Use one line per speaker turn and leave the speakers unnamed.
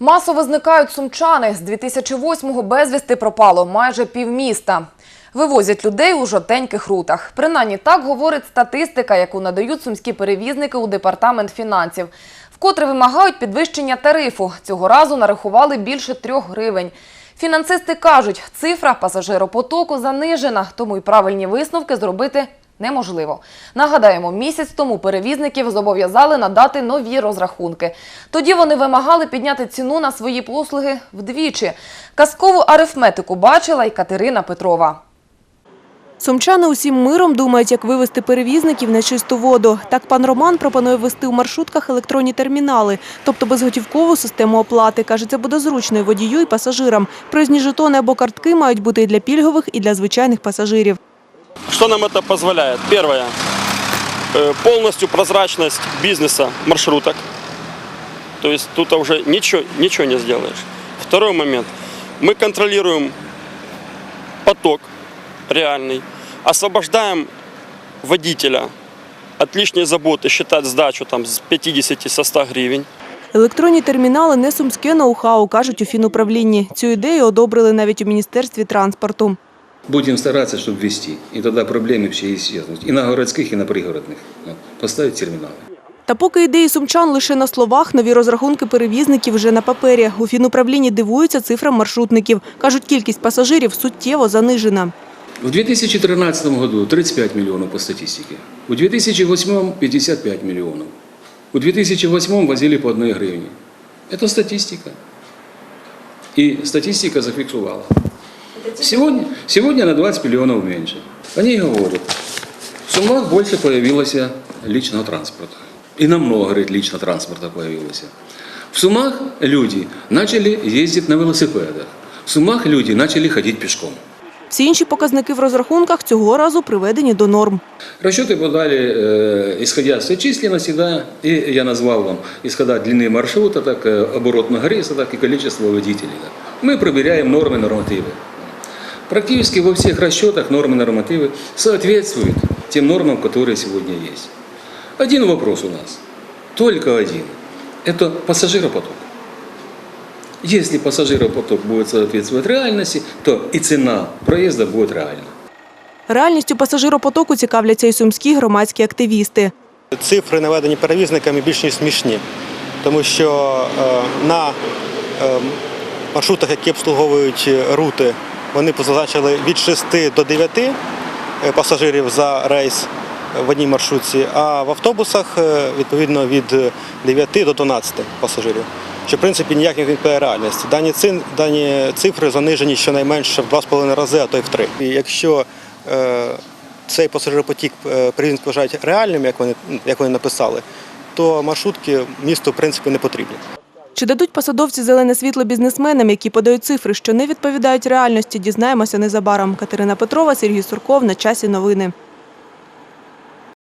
Масово зникають сумчани. З 2008-го безвісти пропало майже півміста. Вивозять людей у жовтеньких рутах. Принаймні так говорить статистика, яку надають сумські перевізники у департамент фінансів. Вкотре вимагають підвищення тарифу. Цього разу нарахували більше трьох гривень. Фінансисти кажуть, цифра пасажиропотоку занижена, тому й правильні висновки зробити неможливо. Нагадаємо, місяць тому перевізників зобов'язали надати нові розрахунки. Тоді вони вимагали підняти ціну на свої послуги вдвічі. Казкову арифметику бачила й Катерина Петрова.
Сумчани усім миром думають, як вивести перевізників на чисту воду. Так пан Роман пропонує ввести у маршрутках електронні термінали, тобто безготівкову систему оплати. Каже, це буде зручно і водію, і пасажирам. Проїзні жетони або картки мають бути і для пільгових, і для звичайних пасажирів.
Что нам это позволяет? Первое. э, Полностью прозрачность бизнеса маршруток. То есть тут уже ничего, ничего не сделаешь. Второй момент. Мы контролируем поток реальный. Освобождаем водителя от лишней заботы считать сдачу там с 50 со 100 гривен.
Електронні термінали не сумське ноу-хау, кажуть у фінуправлінні. Цю ідею одобрили навіть у Міністерстві транспорту.
Будем стараться, чтобы ввести. И тогда проблемы все исчезнут. И на городских, и на пригородных. Вот. Поставить терминалы.
Та поки ідеї сумчан лише на словах, нові розрахунки перевізників вже на папері. У фінуправлінні дивуються цифрам маршрутників. Кажуть, кількість пасажирів суттєво занижена.
В 2013 году 35 миллионов по статистике. У 2008 55 миллионов. У 2008 возили по одной гривне. Это статистика. И статистика зафиксировала. Сегодня, сегодня на 20 миллионов меньше. Они говорят, в Сумах больше появилось личного транспорта. И намного, говорит, личного транспорта появилось. В Сумах люди начали ездить на велосипедах. В Сумах люди начали ходить пешком.
Всі інші показники в розрахунках цього разу приведені до норм.
Расчеты подали, э, исходя с численности, да, и я назвал вам, исходя длины маршрута, так э, оборотного рейса, так и количество водителей. Да. Мы проверяем нормы нормативы. Практически во всех расчетах нормы нормативы соответствуют тем нормам, которые сегодня есть. Один вопрос у нас, только один, это пассажиропоток. Если пассажиропоток будет соответствовать реальности, то и цена проезда будет реальна.
Реальністю пасажиропотоку цікавляться і сумські громадські активісти.
Цифри, наведені перевізниками, більш ніж смішні, тому що е, на е, маршрутах, які обслуговують рути, вони позначили від 6 до 9 е, пасажирів за рейс в одній маршрутці, а в автобусах е, відповідно від 9 до 12 пасажирів. Що в принципі ніяк не відповідає реальності. Дані, цин, дані цифри занижені щонайменше в 2,5 рази, а то й в 3. І якщо е, цей пасажиропотік е, перевізник вважають реальним, як вони, як вони написали, то маршрутки місту в принципі не потрібні.
Чи дадуть посадовці зелене світло бізнесменам, які подають цифри, що не відповідають реальності, дізнаємося незабаром. Катерина Петрова, Сергій Сурков. На часі новини.